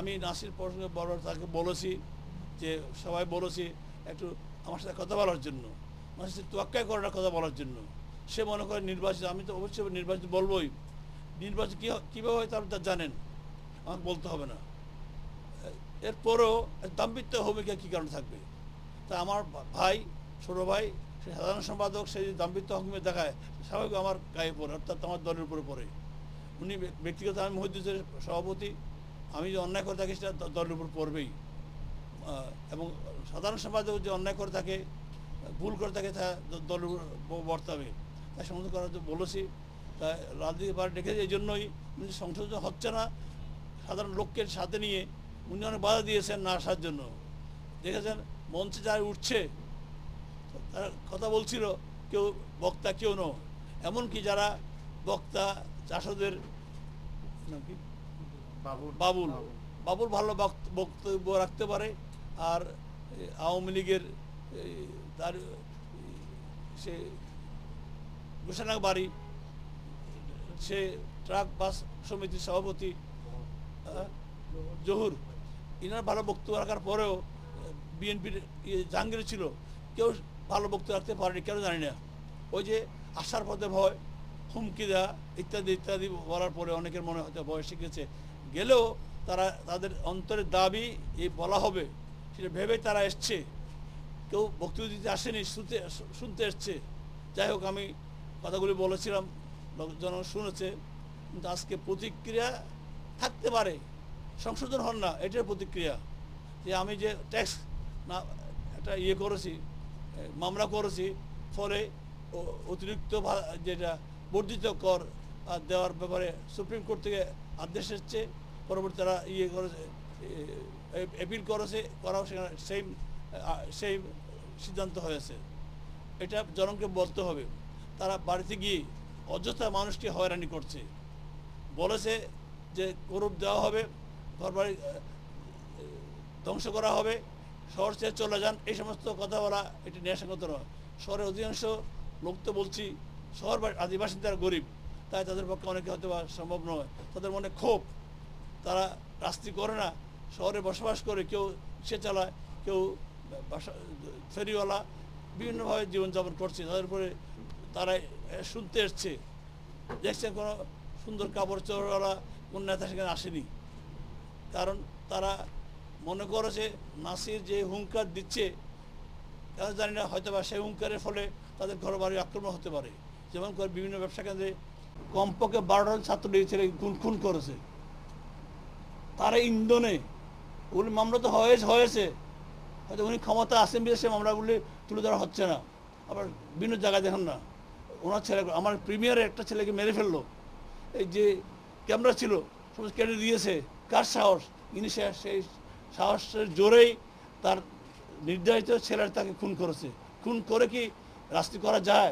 আমি নাসির প্রসঙ্গে বড় তাকে বলেছি যে, সবাই বলেছি একটু আমার সাথে কথা বলার জন্য। নাসির করে না কথা বলার জন্য। সে মনে করে নির্বাচিত, আমি তো অবশ্যই নির্বাচিত বলবোই। নির্বাচন কী কীভাবে হয় তার তা জানেন। আমাকে বলতে হবে না। এরপরও দাম্পিত্ব ভূমিকা কী কারণে থাকবে? তা আমার ভাই, ছোটো ভাই, সে সাধারণ সম্পাদক, সে যদি দাম্পিত্ব হকুমে দেখায় স্বাভাবিক আমার গায়ে পড়ে, অর্থাৎ আমার দলের উপরে পড়ে। উনি ব্যক্তিগত আমি মহিদুসের সভাপতি। আমি যে অন্যায় করে থাকি সেটা দলের উপর পড়বেই। এবং সাধারণ সম্পাদক যে অন্যায় করে থাকে, ভুল করে থাকে, তা দলের উপর বর্তাবে। তাই সংশোধন করার বলেছি, তাই রাজনীতি পার্টি ডেকেছে এই জন্যই সংশোধন হচ্ছে না, সাধারণ লোককে সাথে নিয়ে উনি অনেক বাধা দিয়েছেন না আসার জন্য। দেখেছেন, মঞ্চে যারা উঠছে, তারা কথা বলছিল, কেউ বক্তা, কেউ নয়। এমনকি যারা বক্তা, চাষদের বাবুল। বাবুল। ভালো বক্ত- বক্তব্য রাখতে পারে। আর আওয়ামী লীগের তার সে গোসানা বাড়ি, সে ট্রাক বাস সমিতির সভাপতি জহুর। ইনার ভালো বক্তব্য রাখার পরেও বিএনপির জাহাঙ্গীর ছিল। কেউ ভালো বক্তব্য রাখতে পারেনি, কেন জানি না। ওই যে আসার পথে ভয়, হুমকি দেওয়া ইত্যাদি ইত্যাদি বলার পরে অনেকের মনে হয়তো ভয় শিখেছে গেলেও তারা তাদের অন্তরের দাবি এই বলা হবে সেটা ভেবে তারা এসছে। কেউ বক্তব্য দিতে আসেনি, শুনতে শুনতে এসছে। যাই হোক, আমি কথাগুলি বলেছিলাম লোকজন শুনেছে। কিন্তু আজকে প্রতিক্রিয়া থাকতে পারে, সংশোধন হন না এটার প্রতিক্রিয়া। যে আমি যে ট্যাক্স না, একটা ইয়ে করেছি মামলা করেছি, ফলে অতিরিক্ত যেটা বর্ধিত কর দেওয়ার ব্যাপারে সুপ্রিম কোর্ট থেকে আদেশ এসছে, পরবর্তী তারা ইয়ে করেছে অ্যাপিল করেছে, করাও সেখানে সেই সেই সিদ্ধান্ত হয়েছে। এটা জনকে বলতে হবে। তারা বাড়িতে গিয়ে অযথা মানুষকে হয়রানি করছে। বলেছে যে করুপ দেওয়া হবে ঘর বাড়ি ধ্বংস করা হবে, শহর ছেড়ে চলে যান, এই সমস্ত কথা বলা এটি ন্যায়সঙ্গত নয়। শহরের অধিকাংশ লোক তো বলছি শহর বা- আদিবাসীরা গরিব। তাই তাদের পক্ষে অনেকে হয়তো সম্ভব নয়। তাদের মনে ক্ষোভ। তারা রাস্তি করে না। শহরে বসবাস করে, কেউ সে চালায়, কেউ ফেরিওয়ালা বিভিন্নভাবে জীবনযাপন করছে। তাদের উপরে তারা শুনতে এসছে। দেখছেন কোনো সুন্দর কাপড় চোরওয়ালা কোন নেতা সেখানে আসেনি। কারণ তারা মনে করেছে নাসির যে হুঙ্কার দিচ্ছে, তারা জানি না হয়তো বা সেই হুঙ্কারের ফলে তাদের ঘর বাড়ি আক্রমণ হতে পারে। যেমন করে বিভিন্ন ব্যবসা কেন্দ্রে কমপক্ষে বারোটা ছাত্রলীগ ছেলে খুন খুন করেছে। তারা ইন্ধনে ওগুলি মামলা তো হয়েছে হয়েছে। হয়তো উনি ক্ষমতা আসেন বিদেশে মামলাগুলি তুলে ধরা হচ্ছে না। আবার বিভিন্ন জায়গায় দেখেন না। ওনার ছেলে, আমার প্রিমিয়ারে একটা ছেলেকে মেরে ফেলল। এই যে ক্যামেরা ছিল সমস্ত কেটে দিয়েছে। কার সাহস? ইনি সেই সাহসের জোরেই তার নির্ধারিত ছেলের তাকে খুন করেছে। খুন করে কি রাস্তি করা যায়?